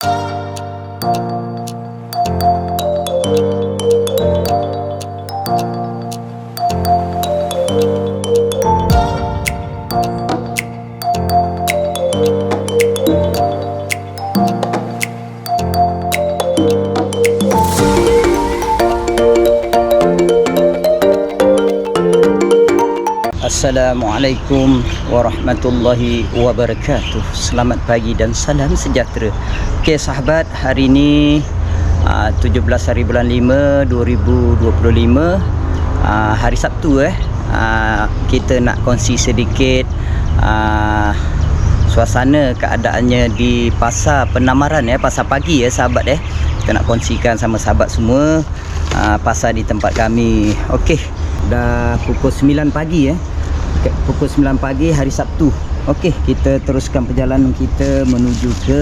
you Assalamualaikum warahmatullahi wabarakatuh. Selamat pagi dan salam sejahtera. Okey sahabat, hari ini uh, 17 hari bulan 5 2025 uh, Hari Sabtu eh. Uh, Kita nak kongsi sedikit Suasana keadaannya di pasar penamaran ya Pasar pagi ya sahabat eh. Kita nak kongsikan sama sahabat semua Pasar di tempat kami. Okey dah pukul 9 pagi eh pukul 9 pagi hari Sabtu. Okey kita teruskan perjalanan kita menuju ke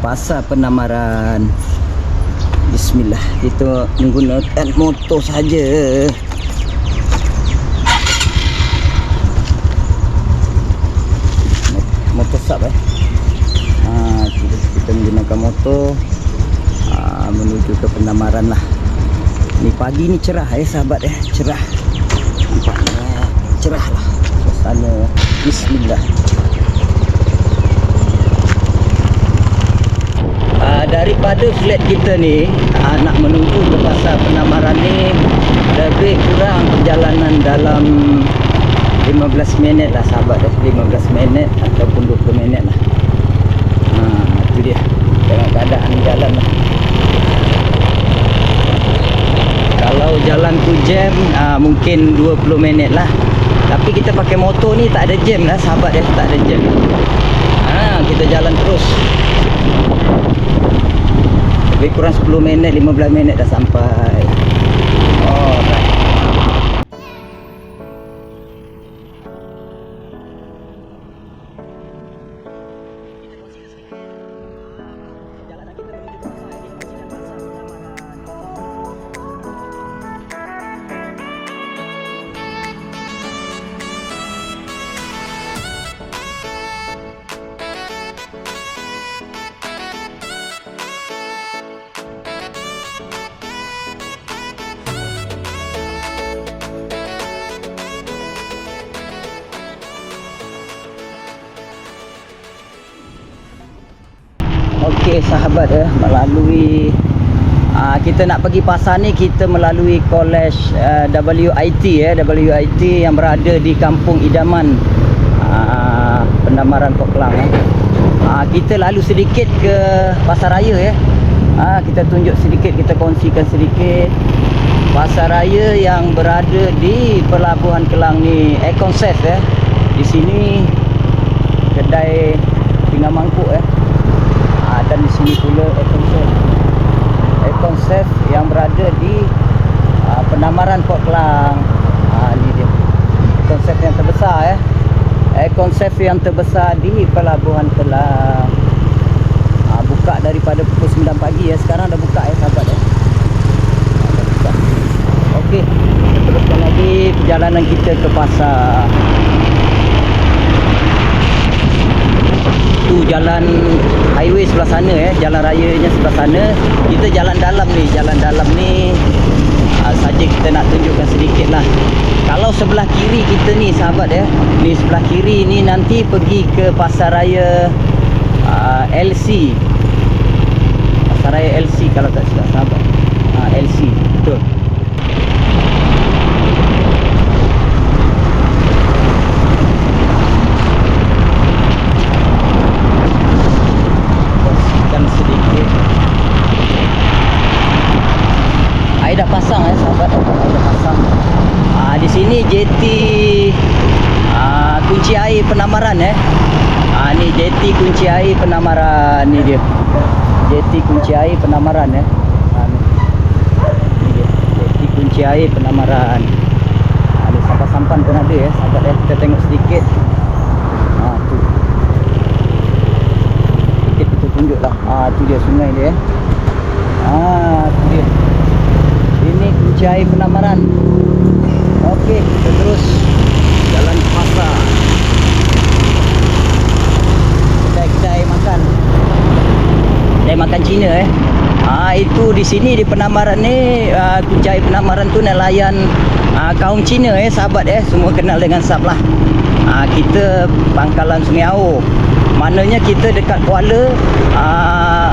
pasar penamaran. Bismillah. Kita menggunakan motor saja Mot- motor sub eh? Ha, kita, kita menggunakan motor ha, menuju ke penamaran lah. Ni pagi ni cerah eh sahabat eh? Cerah. Nampaknya cerah lah suasana bismillah. Uh, daripada flat kita ni uh, nak menuju ke pasar penamaran ni lebih kurang perjalanan dalam 15 minit lah. Sahabat eh 15 minit ataupun 20 minit lah. Ha, tu dia. Dengan keadaan jalan lah. Kalau jalan tu jam uh, mungkin 20 minit lah. Tapi kita pakai motor ni tak ada jam lah sahabat dia tak ada jam. Ha, kita jalan terus. Lebih kurang 10 minit 15 minit dah sampai. Okey sahabat eh melalui uh, kita nak pergi pasar ni kita melalui college uh, WIT eh WIT yang berada di Kampung Idaman uh, Pendamaran Port Klang eh. Uh, kita lalu sedikit ke pasar raya eh. Uh, kita tunjuk sedikit kita kongsikan sedikit pasar raya yang berada di Pelabuhan Kelang ni Econsest eh. Di sini kedai tinggal mangkuk eh. Dan di sini pula Econsef Econsef yang berada di uh, Penamaran Port Klang ah, ni dia. Econsef yang terbesar eh. Econsef yang terbesar di Pelabuhan Kelang. Ah, buka daripada pukul 9 pagi ya sekarang dah buka ya sahabat eh. Ah, dah buka. Okey, kita teruskan lagi perjalanan kita ke pasar tu jalan highway sebelah sana eh jalan rayanya sebelah sana. Kita jalan dalam ni jalan dalam ni uh, saja kita nak tunjukkan sedikit lah. Kalau sebelah kiri kita ni sahabat ya ni sebelah kiri ni nanti pergi ke pasar raya uh, LC pasar raya LC kalau tak silap sahabat. Uh, LC betul kongsikan sedikit air dah pasang eh sahabat air dah pasang ah, di sini JT ah, kunci air penamaran eh ah, ni JT kunci air penamaran ni dia. JT kunci air penamaran eh. Dia. JT kunci air penamaran. Ah, ni sampan-sampan pun ada eh. Sahabat eh kita tengok sedikit. Ah, tu. Sikit kita tunjuk lah. Ah tu dia sungai dia eh. Ah tu dia. Ini kunci air penamaran. Okey kita terus Jalan ke pasar Kedai-kedai makan kedai makan Cina eh. Ah itu di sini di Penamaran ni uh, Kucai Penamaran tu nelayan uh, kaum Cina eh sahabat eh semua kenal dengan Sab lah. Ah kita pangkalan Sungai Ao. Maknanya kita dekat Kuala uh,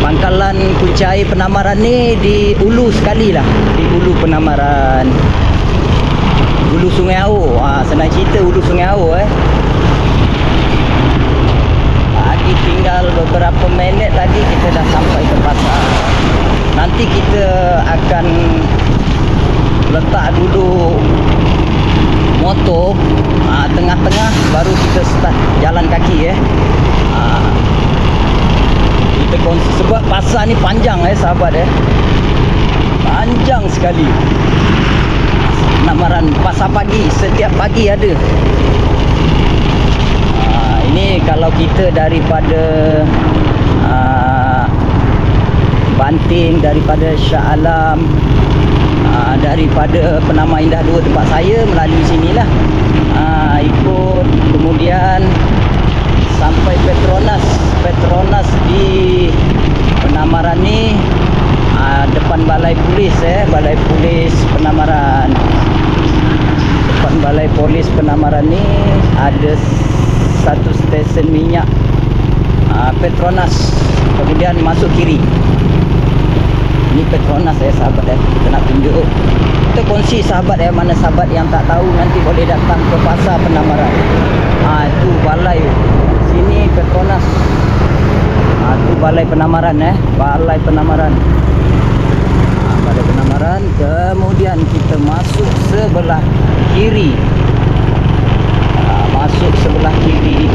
pangkalan Kucai Penamaran ni di ulu sekali lah di ulu Penamaran. Ulu Sungai Ao. Ah senang cerita ulu Sungai Ao eh. Lagi tinggal beberapa minit lagi kita dah sampai ke pasar. Nanti kita akan letak dulu motor ah, tengah-tengah baru kita start jalan kaki eh. Kita kongsi sebab pasar ni panjang eh sahabat eh. Panjang sekali. Namaran pasar pagi setiap pagi ada. Ini kalau kita daripada uh, Banting daripada Shah Alam uh, daripada Penama Indah 2 tempat saya melalui sinilah. Uh, ikut kemudian sampai Petronas. Petronas di Penamaran ni uh, depan balai polis eh balai polis Penamaran. Depan balai polis Penamaran ni ada satu stesen minyak uh, Petronas. Kemudian masuk kiri. Ni Petronas eh sahabat eh kita nak tunjuk. Kita kongsi sahabat eh mana sahabat yang tak tahu nanti boleh datang ke pasar Penamaran. Ah itu balai. Sini Petronas. Ah itu balai Penamaran eh balai Penamaran. Ah, balai Penamaran. Kemudian kita masuk sebelah kiri masuk sebelah kiri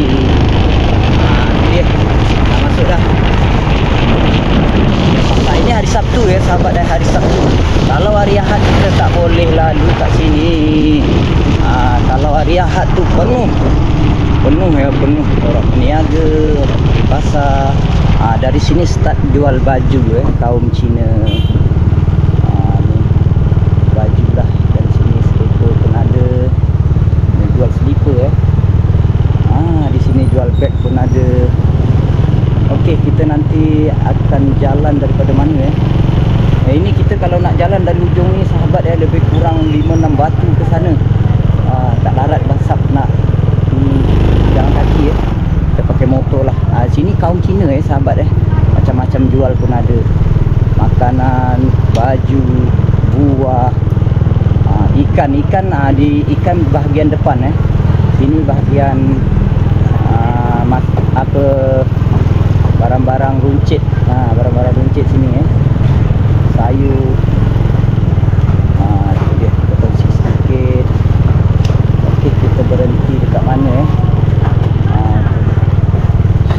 ah, dia dah masuk dah Nah, ini hari Sabtu ya sahabat dan hari Sabtu. Kalau hari Ahad kita tak boleh lalu kat sini. Ah, kalau hari Ahad tu penuh. Penuh ya, penuh orang peniaga, orang pasar. Ah, dari sini start jual baju ya kaum Cina. Ah, ni baju lah dari sini slipper pun ada. Ni jual slipper eh. Ah, di sini jual beg pun ada. Okey, kita nanti akan jalan daripada mana eh? Eh ini kita kalau nak jalan dari ujung ni sahabat eh lebih kurang 5 6 batu ke sana. Ah, tak larat basap nak hmm, jalan kaki eh. Kita pakai motor lah. Ah, sini kaum Cina eh sahabat eh. Macam-macam jual pun ada. Makanan, baju, buah, ah, ikan ikan ah, di ikan bahagian depan eh. Sini bahagian ah, mas, apa barang-barang runcit. Ha, barang-barang runcit sini eh. Sayur. Ha, tu dia. Kita kongsi sedikit. Ok kita berhenti dekat mana eh. Ha,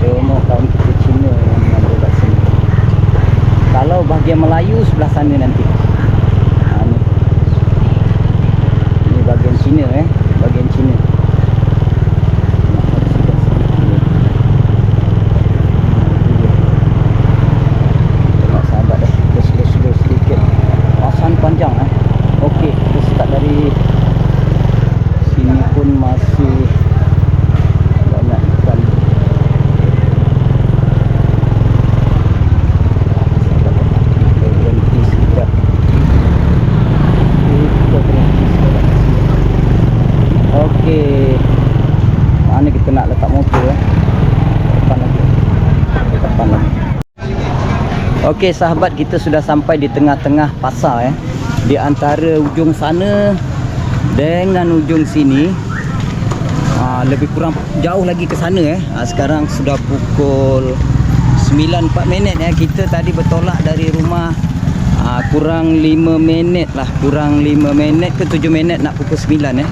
semua kawan kita Cina yang ada kat sini. Kalau bahagian Melayu sebelah sana nanti. Ha, ni. Ni bahagian Cina eh bahagian Cina Nak kongsikan sedikit ni. Tengok sahabat dah Kita slow-slow sedikit Kawasan panjang eh Okey Kita start dari Sini pun masih Banyak ikan Kita berhenti sekejap Kita berhenti sekejap Okey Mana kita nak letak motor eh Depan lagi Depan lagi Okey sahabat kita sudah sampai di tengah-tengah pasar eh. Di antara ujung sana dengan ujung sini aa, lebih kurang jauh lagi ke sana eh. Aa, sekarang sudah pukul 9.4 minit eh. Kita tadi bertolak dari rumah aa, kurang 5 minit lah, kurang 5 minit ke 7 minit nak pukul 9 eh.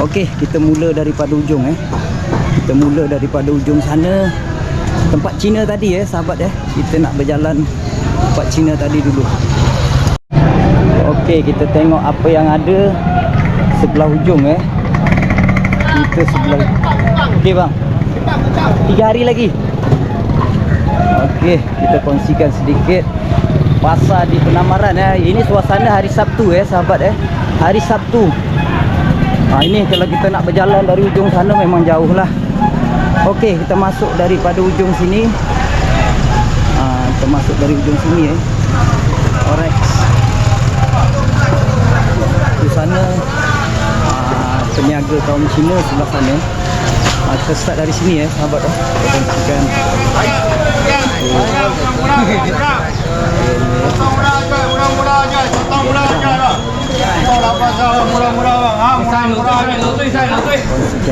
Okey, kita mula daripada ujung eh. Kita mula daripada ujung sana tempat Cina tadi eh sahabat eh kita nak berjalan tempat Cina tadi dulu. Okey kita tengok apa yang ada sebelah ujung eh. Kita sebelah Okey bang. Tiga hari lagi. Okey kita kongsikan sedikit pasar di Penamaran eh. Ini suasana hari Sabtu eh sahabat eh. Hari Sabtu. Ha, ini kalau kita nak berjalan dari ujung sana memang jauh lah Okey, kita masuk daripada ujung sini. Dari ujung sini eh. Orex. Di sana ah, peniaga kaum Cina sebelah sana. Ah, kita start dari sini eh sahabat eh. Kita kongsikan kongsikan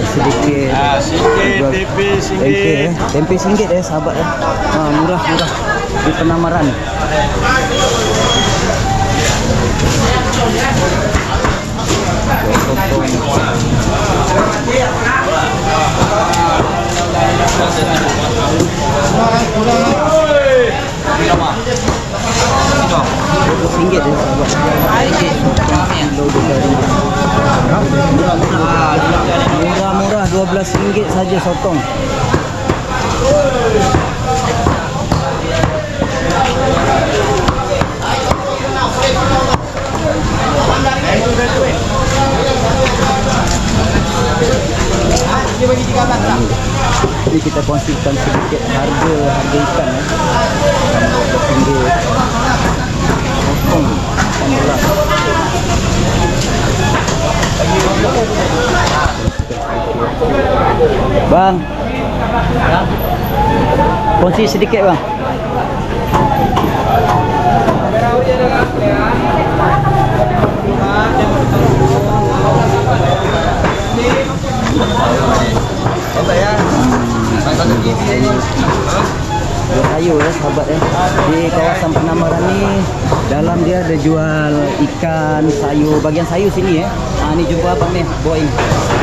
sedikit. Sikit, tepi, Tempe eh. singgit. Tempe singgit eh sahabat eh. Ha, murah murah di penamaran. Eh sahabat. Kilo dua ringgit. Murah-murah 12 ringgit saja sotong. Jadi kita kongsikan sedikit harga harga ikan eh. Sama 18. Bang. Kongsi sedikit bang. Ya sahabat ya. Di kawasan penamaran ni dalam dia ada jual ikan, sayur, bagian sayur sini eh. Ah ni jumpa apa ni? Boy.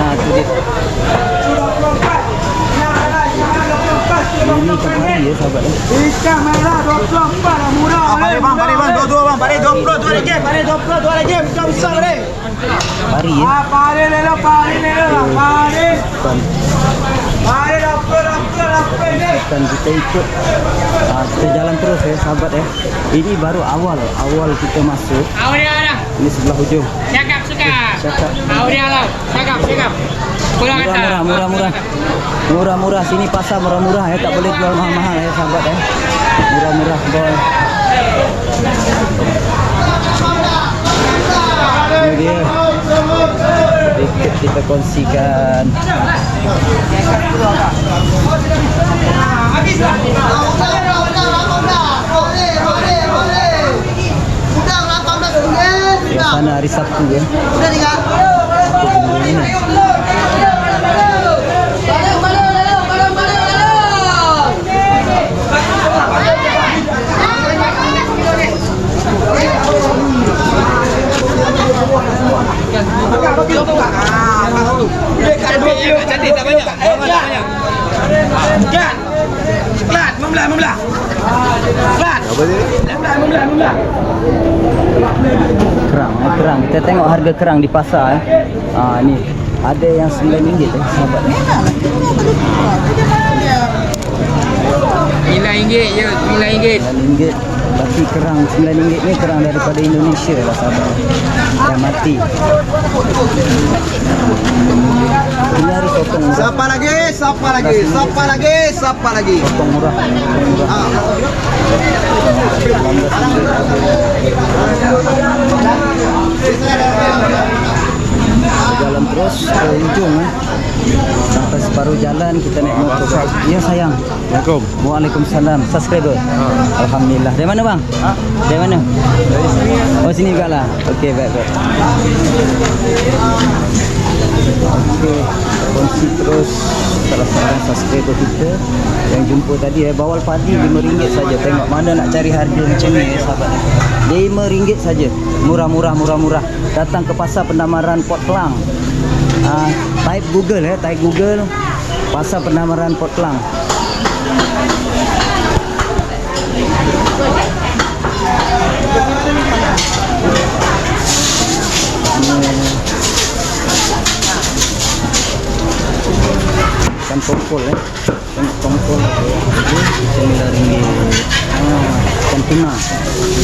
Ah tu dia. Ini kemarin ya sahabat eh. Ikan merah 24 lah, murah ah, eh. Pari bang, pari bang, dua-dua bang. Pari 20, dua lagi. Pari 20, dua lagi. Buka besar ni. Pari ya. Ah, pari lelah, pari lelah. Pari. Eh, pari 20 lah akan kita ikut. Uh, kita jalan terus ya sahabat ya. Ini baru awal awal kita masuk. Lah. Ini sebelah hujung. Cakap suka. Cakap. Lah. Cakap cakap. Murah murah murah murah murah murah. Murah sini pasar murah murah ya. Tak boleh jual mahal mahal ya sahabat ya. Murah murah boy. Ini dia. Sedikit kita kongsikan. Suasana hari Sabtu ya. Sabtu kerang eh, kerang kita tengok harga kerang di pasar eh. ah ni ada yang RM9 eh, sahabat ni. Memang, RM9 je, RM9. RM9. Tapi kerang RM9 ni kerang daripada Indonesia lah sahabat. Dah mati. Ini hari potong murah. Siapa lagi? Siapa lagi? Siapa lagi? Siapa lagi? Potong murah. Potong murah. Ah. Jalan terus ke ujung eh. Sampai separuh jalan kita naik motor. Ya sayang. Assalamualaikum. Waalaikumsalam. Subscriber. Alhamdulillah. Dari mana bang? Dari mana? Dari sini. Oh sini juga lah. Okey baik baik. Okey. Kongsi terus salah seorang subscriber kita yang jumpa tadi eh bawal padi RM5 saja. Tengok mana nak cari harga macam ni eh, sahabat. RM5 saja. Murah-murah murah-murah. Datang ke pasar Pendamaran Port Klang. Ah, type Google eh, type Google pasar Pendamaran Port Klang. Ikan tongkol eh. Tengok tongkol. Sembilan ringgit. Ah, ikan tuna.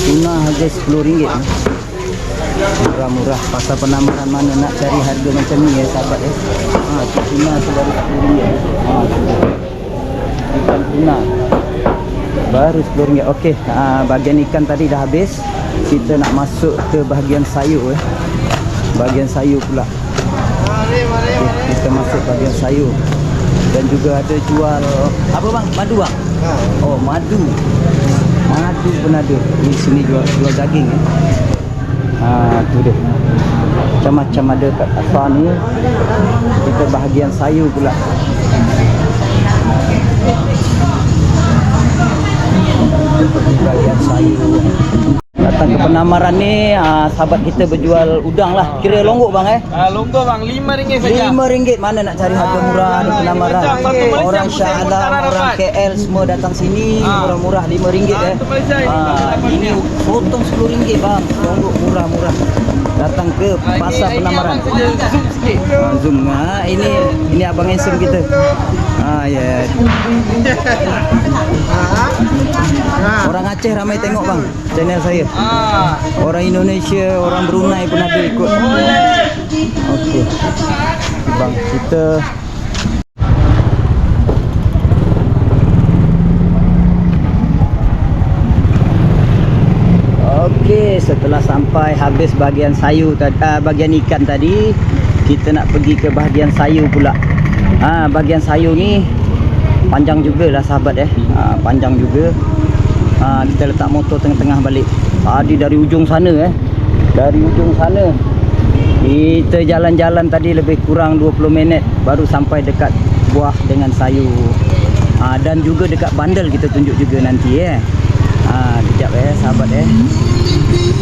Tuna harga sepuluh ringgit. eh. Murah-murah. Pasar penamaran mana nak cari harga macam ni ya sahabat ya. Tuna tu baru sepuluh ringgit. Ah, tu dia. Ikan tuna. Baru RM10. Okey, uh, bahagian ikan tadi dah habis. Kita nak masuk ke bahagian sayur eh. Bahagian sayur pula. Okay, kita masuk bahagian sayur. Dan juga ada jual apa bang? Madu bang? Oh, madu. Madu pun ada. Di sini jual jual daging eh. Ha, tu dia. Macam-macam ada kat atas ni. Kita bahagian sayur pula. bahagian sayur. Datang ke penamaran ni, ah, sahabat kita berjual udang lah. Kira longgok bang eh. Ah, longgok bang, RM5 saja. RM5 mana nak cari harga murah di penamaran. Orang Shah Alam, orang. KL semua datang sini Ah. murah-murah RM5 eh. Satu Malaysia ini Ah, potong RM10 bang. Longgok murah-murah. Datang ke Ah, pasar penamaran. Ah, zoom. Ha, ini ini abang handsome kita. Ah ya. Orang Aceh ramai tengok bang channel saya. Ah. Orang Indonesia, orang Brunei pun ada ikut. Okey. Bang, kita Okey, setelah sampai habis bahagian sayur uh, bahagian ikan tadi, kita nak pergi ke bahagian sayur pula. Ha, bahagian sayur ni panjang jugalah sahabat eh. Ha, panjang juga. Ha, kita letak motor tengah-tengah balik. Tadi dari ujung sana eh. Dari ujung sana. Kita jalan-jalan tadi lebih kurang 20 minit baru sampai dekat buah dengan sayur. Ha, dan juga dekat bandel kita tunjuk juga nanti eh. Ha, kejap eh sahabat eh.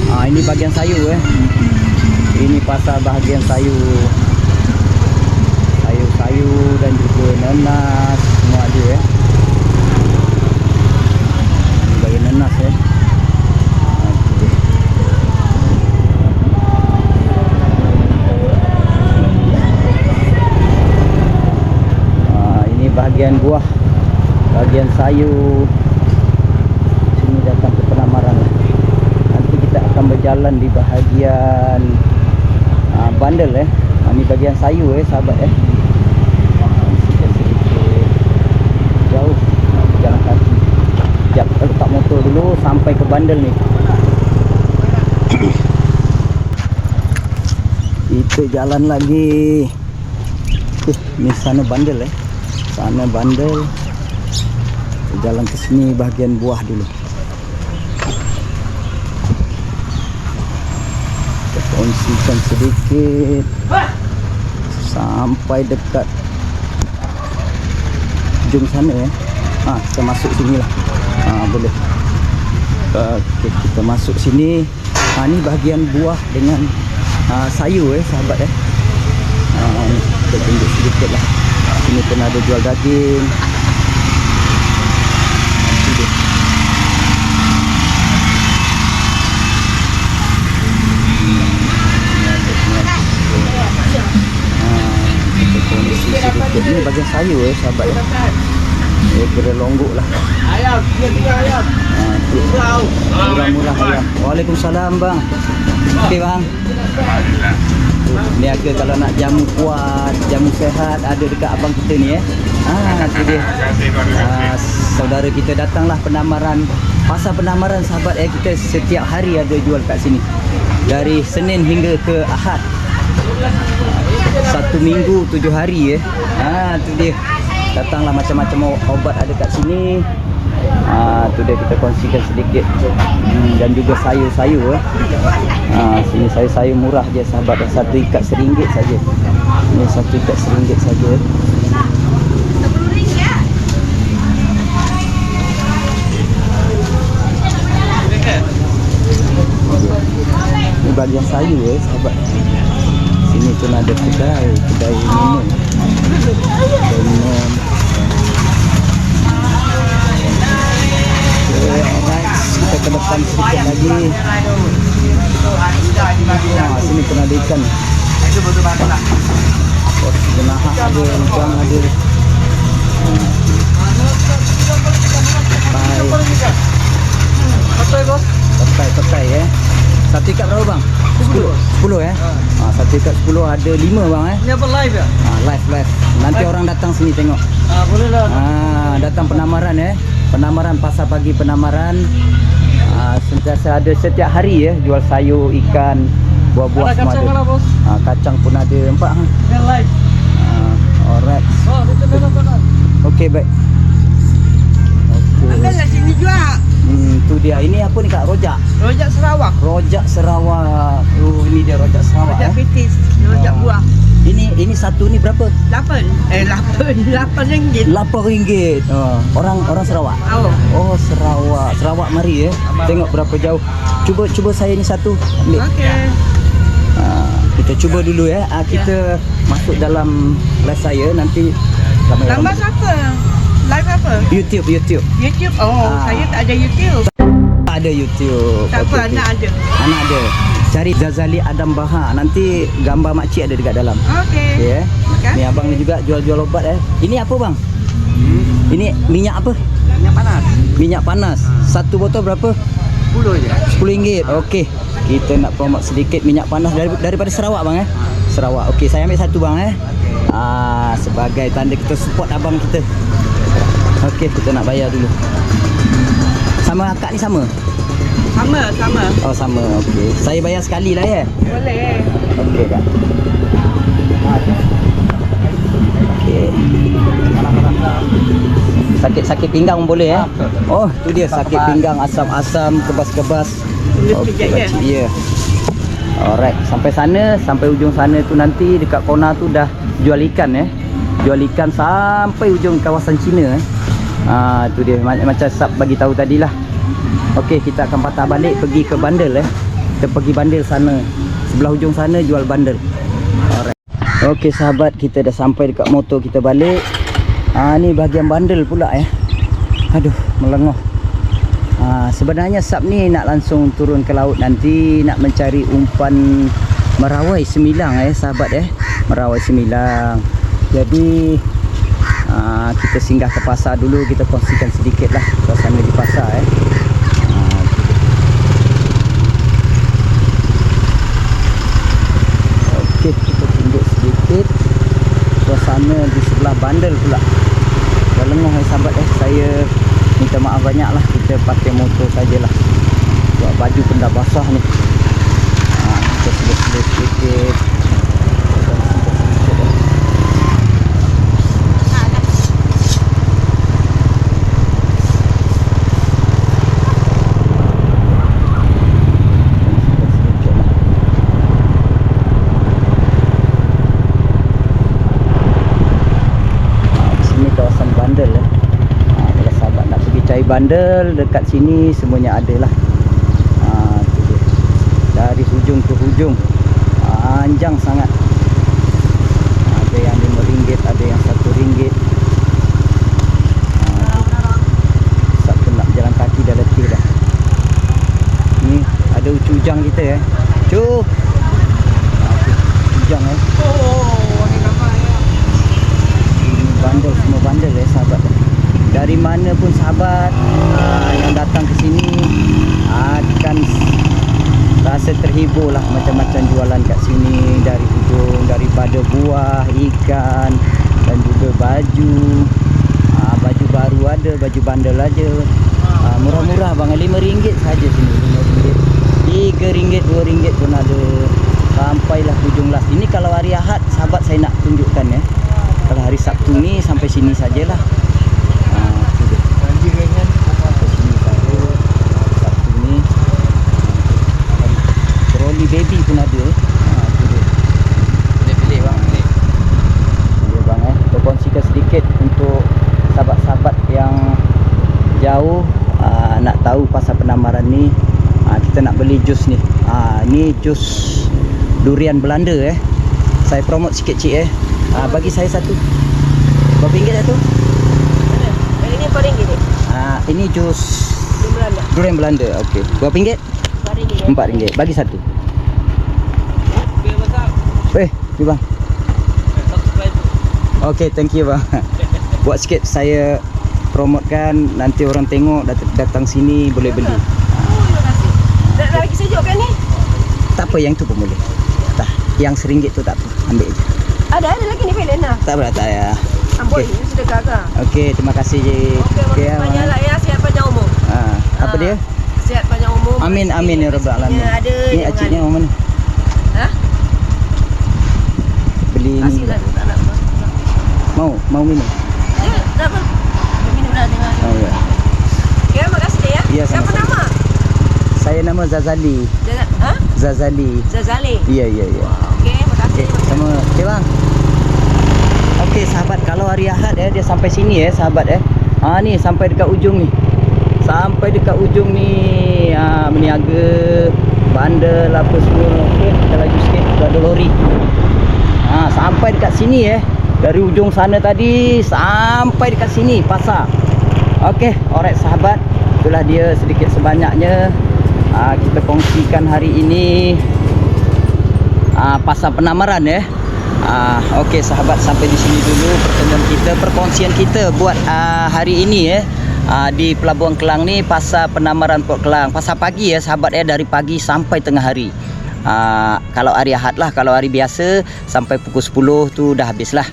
Ha, ini bahagian sayur eh. Ini pasal bahagian sayur. Sayur-sayur dan juga nanas ada eh. Ini eh. Dia. Ini bahagian buah bahagian sayur sini datang ke penamaran lah. nanti kita akan berjalan di bahagian uh, bandel eh ha, ni bahagian sayur eh sahabat eh Ha, sikit-sikit jauh ha, berjalan kaki sekejap kita letak motor dulu sampai ke bandel ni. Kita jalan lagi. Tuh, ni sana bandel eh. Sana bandel. Jalan ke sini bahagian buah dulu. Kita kongsikan sedikit. Sampai dekat ujung sana eh. Ha, kita masuk sini lah ha, boleh Okey, kita masuk sini ha, ni bahagian buah dengan ha, sayur eh sahabat eh ha, kita tunjuk sedikit lah sini pun ada jual daging Itu dia. kita kongsi sedikit ni bagian sayur eh sahabat ya. Dia kira longgok lah. Ayam, dia ayam. Murah-murah ayam. Waalaikumsalam bang. Okey bang. Niaga kalau nak jamu kuat, jamu sehat ada dekat abang kita ni eh. Ha, tu dia. Ha, saudara kita datanglah penamaran Pasar penamaran sahabat eh kita setiap hari ada jual kat sini. Dari Senin hingga ke Ahad. Satu minggu tujuh hari eh. Ha tu dia. Datanglah macam-macam obat ada kat sini. Ha tu dia kita kongsikan sedikit. Hmm, dan juga sayur-sayur eh. Ha sini sayur-sayur murah je sahabat eh. Satu ikat seringgit saja. Ini satu ikat seringgit saja. Ini bahagian sayur eh sahabat. Sini pun ada kedai, kedai minum. Kedai minum. Kita ke depan sedikit lagi. Ha, sini pun ada ikan. Banget lah. Oh, jenahah ada, udang ada. Petai. Betul bos. Petai, petai eh. Satu ikat berapa bang? Sepuluh. Sepuluh eh? Ha, satu ikat sepuluh ada lima bang eh. Ini apa live ya? Ha, live live. Nanti orang datang sini tengok. Ah boleh lah. Ha, datang penamaran eh. Penamaran pasar pagi penamaran. Ah, sentiasa ada setiap hari ya jual sayur, ikan, buah-buah Ada semua kacang ada. bos? Ah, kacang pun ada nampak ha. Live. Ah, alright. Oh, dia kanan. Okey baik. Okey. Ambil lah sini juga. Hmm, tu dia. Ini apa ni Kak? Rojak. Rojak Sarawak. Rojak Sarawak. Oh, ini dia rojak Sarawak. Rojak Eh. Rojak Ah. buah. Ini ini satu ni berapa? Lapan. Eh, lapan. Lapan ringgit. RM8. Oh, orang orang Sarawak. Oh. Oh, Sarawak. Sarawak mari ya. Tengok berapa jauh. Cuba cuba saya ni satu. Ambil. Okey. Ah, kita cuba dulu ya. Ah, kita masuk dalam live saya nanti orang. siapa? Live apa? YouTube YouTube. YouTube. Oh, Ah. saya tak ada YouTube. Tak ada YouTube. Tak apa, Okey, okey. anak ada. Anak ada. Cari Zazali Adam Bahar. Nanti gambar makcik ada dekat dalam. Okey. Okey eh. Okey. Ni abang ni juga jual-jual obat eh. Ini apa bang? Ini minyak apa? Yang panas. Minyak panas. Satu botol berapa? 10 je. RM10. Okey. Kita nak promote sedikit minyak panas dari, daripada Sarawak bang eh. Sarawak. Okey, saya ambil satu bang eh. Ah, sebagai tanda kita support abang kita. Okey, kita nak bayar dulu. Sama akak ni sama? Sama, sama. Oh, sama. Okey. Saya bayar sekali lah ya. Boleh. Okey kak. Okey. Sakit-sakit pinggang boleh eh? Oh, tu dia sakit pinggang, asam-asam, kebas-kebas. Okey, pakcik. Ya. Alright, sampai sana, sampai ujung sana tu nanti dekat kona tu dah jual ikan eh. Jual ikan sampai ujung kawasan Cina eh. Ah, tu dia Ma- macam Sab bagi tahu tadilah. Okey, kita akan patah balik pergi ke bandel eh. Kita pergi bandel sana. Sebelah ujung sana jual bandel. Alright. Okey sahabat, kita dah sampai dekat motor kita balik. Ah ni bahagian bandel pula eh. Aduh, melengah. Ah sebenarnya Sab ni nak langsung turun ke laut nanti nak mencari umpan merawai semilang eh sahabat eh. Merawai semilang. Jadi ah kita singgah ke pasar dulu kita kongsikan sedikit lah suasana di pasar eh. Ah, Okey, kita tunjuk sedikit suasana di sebelah bandel pula. Dah lengah eh sahabat eh. Saya minta maaf banyak lah. Kita pakai motor sajalah. Sebab baju pun dah basah ni. Ha, kita sila-sila sedikit. Sedikit, eh. Sedikit lah. Ha, di sini kawasan bandel eh. Ha, kalau sahabat nak pergi cari bandel dekat sini semuanya ada lah. Ha, dia. Dari hujung ke hujung. Panjang sangat. Ada yang RM5, ada yang RM1. Ha, Satu nak berjalan kaki dah letih dah. Ni ada ucu ujang kita eh. Cu. Tu, ujang eh. Oh, bandel semua bandel ya sahabat. Dari mana pun sahabat aa, yang datang ke sini akan rasa terhibur lah macam-macam jualan kat sini dari hujung daripada buah, ikan dan juga baju. Aa, baju baru ada, baju bandel aja. Aa, murah-murah bang, RM5 saja sini, RM5. RM3, RM2 pun ada. Sampailah hujung las. Ini kalau hari Ahad sahabat saya nak tunjukkan ya. Kalau hari Sabtu ni sampai sini sajalah. Ha, tu dia. Banjir ringan. Sampai sini saja. Sabtu ni. Dan Troli baby pun ada. Ha, tu dia. Boleh pilih bang. Ya bang eh. Kita kongsikan sedikit untuk sahabat-sahabat yang jauh aa, nak tahu pasal penamaran ni. Aa, kita nak beli jus ni. Ah ni jus durian Belanda eh. Saya promote sikit cik eh. Ah bagi saya satu. Berapa ringgit satu? Yang ini apa ringgit ni? Ah ini jus Dia Belanda. durian Belanda. Okey. Berapa ringgit? Empat ringgit. Empat ringgit. Bagi satu. Eh, ni bang. Okey, thank you bang. Buat sikit saya promotekan nanti orang tengok dat- datang sini boleh beli. Oh, terima kasih. Nak lagi sejuk kan ni? Tak apa yang tu pun boleh. Tak. Yang seringgit tu tak apa. Ambil je. Ada, ada lagi ni Felena. Tak apa tak ya. Amboi, Okey. ini sudah gagal. Okey, terima kasih je. Okey, makin ah. panjang lah ya. Sihat panjang umur. Ah, apa Ah, dia? Sihat panjang umur. Amin amin ya rabbal alamin. Ada. Ni aciknya orang mana? Ha? Beli. Kasih lah. Tak nak. Mau mau minum. Ya, tak apa. Minum dah dengan. Oh ya. Okey, terima kasih ya. Ya, Siapa sama-sama. nama? Saya nama Zazali. Jangan, ha? Zazali. Zazali. Ya ya ya. Okey, terima kasih. Okey, sama. Okey bang. Okey sahabat, kalau hari Ahad eh dia sampai sini eh sahabat eh. Ha ni sampai dekat ujung ni. Sampai dekat ujung ni ha, meniaga bandel apa semua. Okey, kita laju sikit tu ada lori. Ha sampai dekat sini eh. Dari ujung sana tadi sampai dekat sini pasar. Okey, alright sahabat. Itulah dia sedikit sebanyaknya ha, kita kongsikan hari ini uh, pasal penamaran ya. Uh, Okey sahabat sampai di sini dulu pertemuan kita perkongsian kita buat uh, hari ini ya. Uh, di Pelabuhan Kelang ni pasal penamaran Port Kelang. Pasal pagi ya sahabat ya dari pagi sampai tengah hari. Uh, kalau hari Ahad lah kalau hari biasa sampai pukul 10 tu dah habis lah.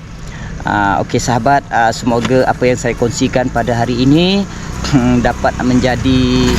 Uh, Okey sahabat uh, semoga apa yang saya kongsikan pada hari ini dapat menjadi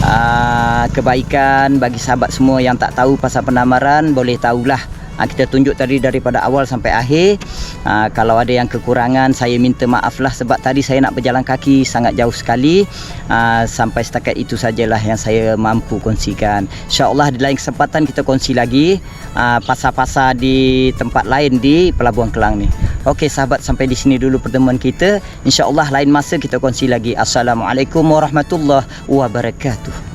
uh, kebaikan bagi sahabat semua yang tak tahu pasal penamaran boleh tahulah uh, kita tunjuk tadi daripada awal sampai akhir uh, kalau ada yang kekurangan saya minta maaf lah sebab tadi saya nak berjalan kaki sangat jauh sekali uh, sampai setakat itu sajalah yang saya mampu kongsikan insyaAllah di lain kesempatan kita kongsi lagi uh, pasar-pasar di tempat lain di Pelabuhan Kelang ni Okey sahabat sampai di sini dulu pertemuan kita. InsyaAllah lain masa kita kongsi lagi. Assalamualaikum warahmatullahi wabarakatuh.